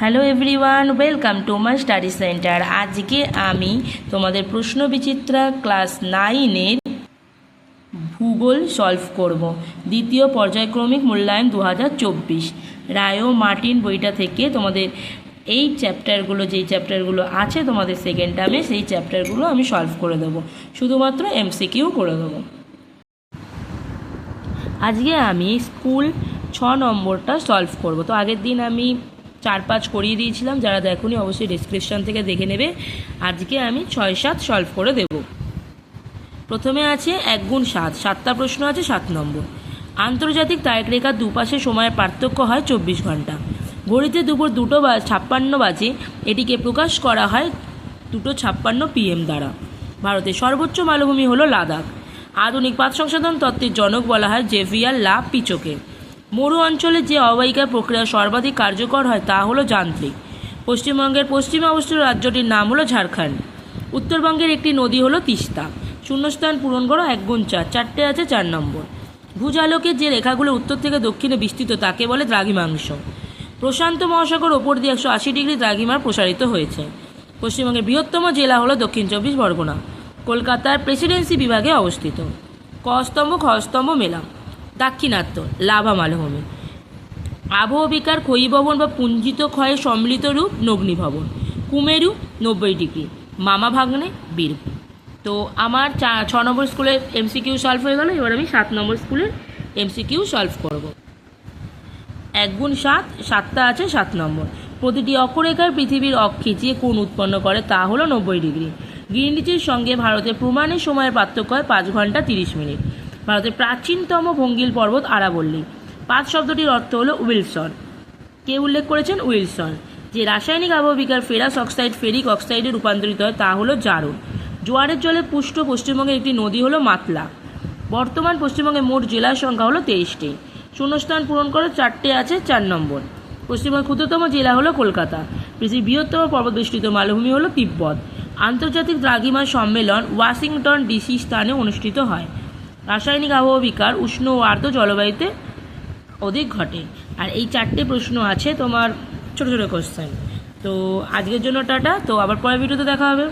Hello everyone welcome to my study centre আজকে আমি তোমাদের প্রশ্ন বিচিত্রা ক্লাস নাইনের ভূগোল সলভ করব। দ্বিতীয় পর্যায়ক্রমিক মূল্যায়ন দু হাজার চব্বিশ। রায়ো মার্টিন বইটা থেকে তোমাদের এই চ্যাপ্টারগুলো যেই চ্যাপ্টারগুলো আছে তোমাদের সেকেন্ড টার্মে সেই চ্যাপ্টারগুলো আমি সলভ করে দেবো। শুধুমাত্র এমসিকিউ করে দেবো। আজকে আমি স্কুল ছ নম্বরটা সলভ করব। তো আগের দিন আমি চার পাঁচ করিয়ে দিয়েছিলাম, যারা দেখুনি অবশ্যই ডিসক্রিপশন থেকে দেখে নেবে। আজকে আমি ছয় সাত সলভ করে দেব। প্রথমে আছে এক গুণ সাত, সাতটা প্রশ্ন আছে, সাত নম্বর। আন্তর্জাতিক তারিখরেখার দুপাশে সময়ের পার্থক্য হয় চব্বিশ ঘণ্টা। ঘড়িতে দুপুর দুটো বা ছাপ্পান্ন বাজে, এটিকে প্রকাশ করা হয় দুটো ছাপ্পান্ন পিএম দ্বারা। ভারতের সর্বোচ্চ মালভূমি হলো লাদাখ। আধুনিক পাত সংশোধন তত্ত্বের জনক বলা হয় জেভিয়ার লা পিচোকে। মরু অঞ্চলে যে অববাহিকার প্রক্রিয়া সর্বাধিক কার্যকর হয় তা হলো যান্ত্রিক। পশ্চিমবঙ্গের পশ্চিমে অবস্থিত রাজ্যটির নাম হলো ঝাড়খণ্ড। উত্তরবঙ্গের একটি নদী হলো তিস্তা। শূন্যস্থান পূরণ করো এক গুণ চার, চারটে আছে চার নম্বর। ভূজালোকের যে রেখাগুলো উত্তর থেকে দক্ষিণে বিস্তৃত তাকে বলে দ্রাঘিমাংশ। প্রশান্ত মহাসাগর ওপর দিয়ে একশো আশি ডিগ্রি দ্রাঘিমার প্রসারিত হয়েছে। পশ্চিমবঙ্গের বৃহত্তম জেলা হলো দক্ষিণ চব্বিশ পরগনা। কলকাতার প্রেসিডেন্সি বিভাগে অবস্থিত। ক স্তম্ভ, খ স্তম্ভ মেলা দাক্ষিণাত্য, লাভা মালভূমি। আবহবিকার ক্ষয়ীভবন বা পুঞ্জিত ক্ষয়ের সম্মিলিত রূপ নগ্নি ভবন কুমেরু, নব্বই ডিগ্রি। মামা ভাগ্নে, বীরভূম। তো আমার চা, ছ নম্বর স্কুলের এমসিকিউ সলভ হয়ে গেল, এবার আমি সাত নম্বর স্কুলের এমসিকিউ সলভ করব। এক গুণ সাত, সাতটা আছে, সাত নম্বর। প্রতিটি অক্ষরেখার পৃথিবীর অক্ষে যে কোণ উৎপন্ন করে তা হলো নব্বই ডিগ্রি। গ্রিনিচের সঙ্গে ভারতের প্রমাণের সময়ের পার্থক্য হয় পাঁচ ঘণ্টা তিরিশ মিনিট। ভারতের প্রাচীনতম ভঙ্গিল পর্বত আরাবল্লী। পাঁচ শব্দটির অর্থ হলো উইলসন। কে উল্লেখ করেছেন? উইলসন। যে রাসায়নিক আবহবিকার ফেরাস অক্সাইড ফেরিক অক্সাইডে রূপান্তরিত হয় তা হলো জারণ। জোয়ারের জলে পুষ্ট পশ্চিমবঙ্গের একটি নদী হলো মাতলা। বর্তমান পশ্চিমবঙ্গের মোট জেলার সংখ্যা হলো তেইশটি। শূন্যস্থান পূরণ করে, চারটে আছে, চার নম্বর। পশ্চিমবঙ্গের ক্ষুদ্রতম জেলা হলো কলকাতা। পৃথিবীর বৃহত্তম পর্বতবেষ্টিত মালভূমি হলো তিব্বত। আন্তর্জাতিক দ্রাঘিমা সম্মেলন ওয়াশিংটন ডিসি স্থানে অনুষ্ঠিত হয়। রাসায়নিক আবহাওয়া বিকার, উষ্ণ ও আর্দ্র জলবায়ুতে অধিক ঘটে। আর এই চারটে প্রশ্ন আছে তোমার ছোটো ছোটো কোশ্চেন তো আজকের জন্য টাটা। তো আবার পরের ভিডিওতে দেখা হবে।